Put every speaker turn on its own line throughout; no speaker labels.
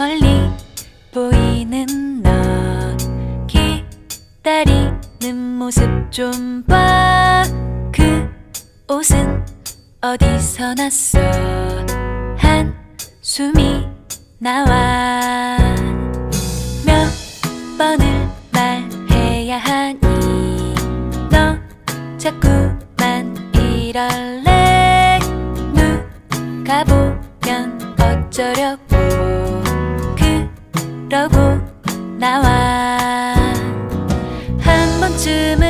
멀리 보이는 너 기다리는 모습 좀 봐 그 옷은 어디서 났어? 한숨이 나와. 몇 번을 말해야 하니? 너 자꾸만 이럴래? 누가 보면 어쩌려고 그러고 나와. 한 번쯤은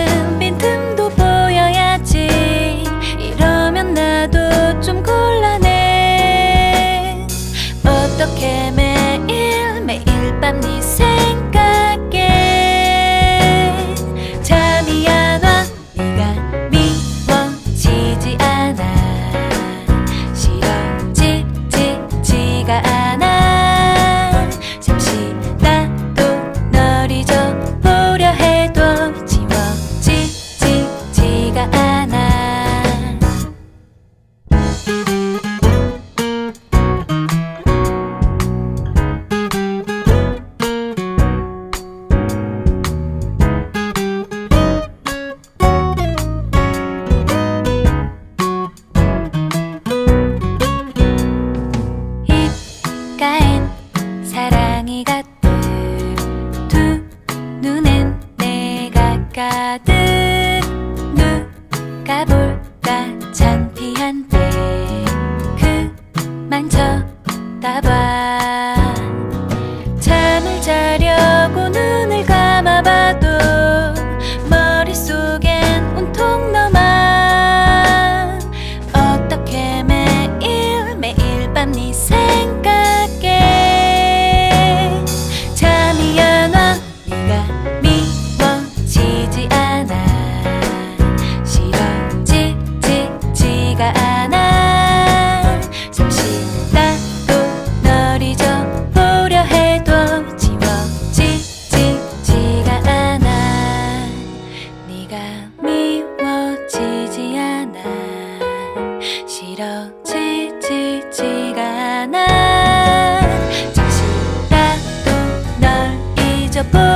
사랑이 가득 두 눈엔 내가 가득 누가 볼까? 창피한데 그만 쳐다봐 지치지가 않아. 잠시라도 널 잊어버려.